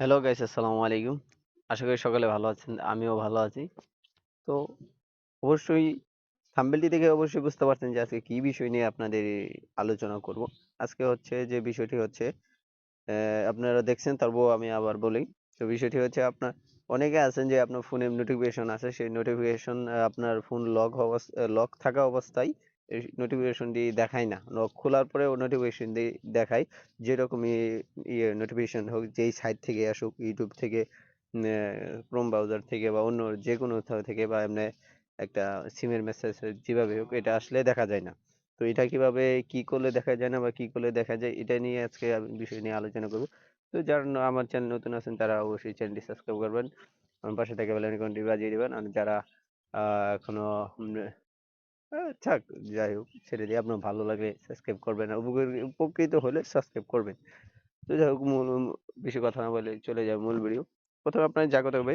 Hello guys আসসালামু আলাইকুম। আশা করি সকলে ভালো আছেন, আমিও ভালো আছি। তো অবশ্যই থাম্বনেলটি দেখে অবশ্যই বুঝতে পারছেন যে আজকে কি বিষয় নিয়ে আপনাদের আলোচনা করব। আজকে হচ্ছে যে বিষয়টি হচ্ছে আপনারা দেখছেন তারপর আমি আবার বলি। তো বিষয়টি হচ্ছে আপনার, অনেকে আছেন যে আপনার ফোনে নোটিফিকেশন আছে সেই নোটিফিকেশন আপনার ফোন লক লক থাকা অবস্থায় এই নোটিফিকেশনটি দেখায় না। খোলার পরে নোটিফিকেশন দিয়ে দেখায় যেরকম ইয়ে নোটিফিকেশন হোক, যেই সাইট থেকে আসুক ইউটিউব থেকে ক্রোম ব্রাউজার থেকে বা অন্য যে কোনো কোথাও থেকে বা এমনি একটা সিমের মেসেজ যেভাবে হোক, এটা আসলে দেখা যায় না। তো এটা কীভাবে, কি করলে দেখা যায় না বা কি করলে দেখা যায়, এটা নিয়ে আজকে আমি বিষয় নিয়ে আলোচনা করব। তো যারা আমার চ্যানেল নতুন আছেন, তারা অবশ্যই চ্যানেলটি সাবস্ক্রাইব করবেন। আমার পাশে থেকে বেল বাজিয়ে দিবেন। আর যারা এখনও থাক, যাই হোক, ছেড়ে দিয়ে আপনার ভালো লাগলে সাবস্ক্রাইব করবেন উপকৃত হলে সাবস্ক্রাইব করবেন। তো যাই হোক বেশি কথা না বলে চলে যাবে মূল ভিডিও প্রথমে আপনার যা করতে হবে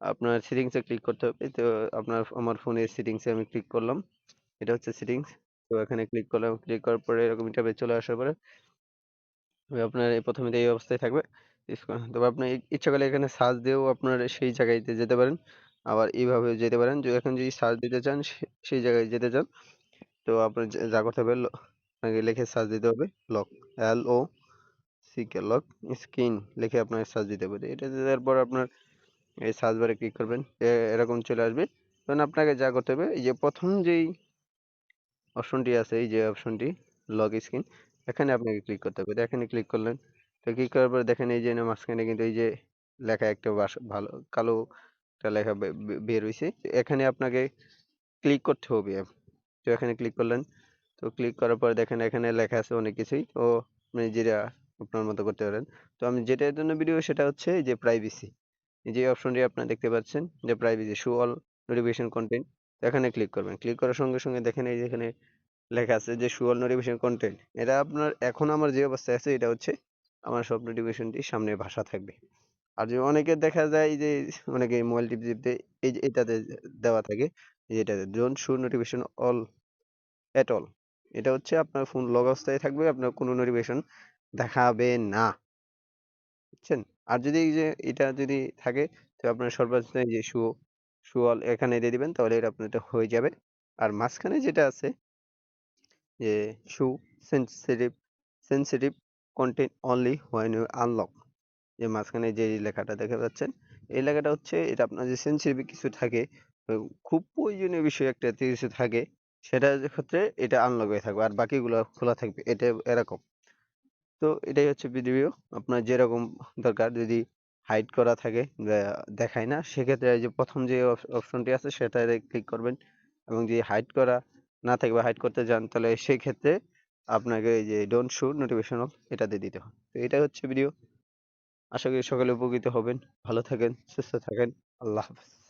আপনার সেটিংস ক্লিক করতে হবে। তো আপনার, আমার ফোনের সেটিংস আমি ক্লিক করলাম। এটা হচ্ছে সেটিংস তো এখানে ক্লিক করলাম। ক্লিক করার পরে এরকম ইন্টারফেস চলে আসার পরে আপনার এই প্রথমে এই অবস্থায় থাকবে। তবে আপনি ইচ্ছা করলে এখানে সার্চ দিয়েও আপনার সেই জায়গাতে যেতে পারেন। আবার এইভাবে যেতে পারেন। যদি এখন যদি সার্চ দিতে চান সেই জায়গায় যেতে চান, তো আপনার যা যা করতে হবে আপনাকে লিখে সার্চ দিতে হবে lock L O C K lock screen লিখে আপনার সার্চ দিতে হবে। এটা দেওয়ার পর আপনার এই সার্চ বারে ক্লিক করবেন এরকম চলে আসবে। তখন আপনাকে যা করতে হবে, এই যে প্রথম যেই অপশনটি আছে, এই যে অপশনটি লগ স্ক্রিন এখানে আপনাকে ক্লিক করতে হবে। এখানে ক্লিক করলেন, তো ক্লিক করার পর দেখেন এই যে মাঝখানে কিন্তু এই যে লেখা একটা ভালো, কালো একটা লেখা বের হয়েছে এখানে আপনাকে ক্লিক করতে হবে। তো এখানে ক্লিক করলেন। তো ক্লিক করার পরে দেখেন এখানে লেখা আছে অনেক কিছুই। তো আপনি যেটা আপনার মতো করতে পারেন। তো আমি যেটার জন্য ভিডিও সেটা হচ্ছে যে প্রাইভেসি যে অপশনটি আপনারা দেখতে পাচ্ছেন যে privacy show all notification content এখানে ক্লিক করবেন। ক্লিক করার সঙ্গে সঙ্গে দেখেন এই যে এখানে লেখা আছে যে শো অল নোটিফিকেশন কন্টেন্ট এটা আপনার, এখন আমার যে অবস্থায় আছে, এটা হচ্ছে আমার সব নোটিফিকেশনটি সামনে ভাষা থাকবে। আর যে অনেকে দেখা যায় যে অনেকে মোবাইল টিপ টিপতে এই যে এটাতে দেওয়া থাকে এটাতে don't show notification all at all এটা হচ্ছে আপনার ফোন লক অবস্থায় থাকবে, আপনার কোনো নোটিফিকেশন দেখাবে না। বুঝছেন? আর যদি এই যে এটা যদি থাকে, তো আপনার সর্বোচ্চ এই যে শো শো অল এখানে দিয়ে দিবেন, তাহলে এটা আপনার হয়ে যাবে। আর মাঝখানে যেটা আছে, যে show sensitive sensitive content only when you unlock যে মাঝখানে যে লেখাটা দেখা যাচ্ছেন এই লেখাটা হচ্ছে এটা আপনার যে সেন্সিটিভ কিছু থাকে খুব প্রয়োজনীয় বিষয় একটা কিছু থাকে সেটার ক্ষেত্রে এটা আনলক হয়ে থাকবে আর বাকিগুলো খোলা থাকবে, এটা এরকম। তো এটাই হচ্ছে ভিডিও আপনার যেরকম দরকার যদি হাইড করা থাকে দেখায় না, সেক্ষেত্রে যে প্রথম যে অপশনটি আছে সেটাতে ক্লিক করবেন এবং যদি হাইড করা না থাকে বা হাইড করতে চান তাহলে সেই ক্ষেত্রে আপনাকে এই যে ডোন্ট শো নোটিফিকেশন অফ এটাতে দিতে হয় তো এটাই হচ্ছে ভিডিও আশা করি সকলে উপকৃত হবেন। ভালো থাকেন সুস্থ থাকেন। আল্লাহ হাফেজ।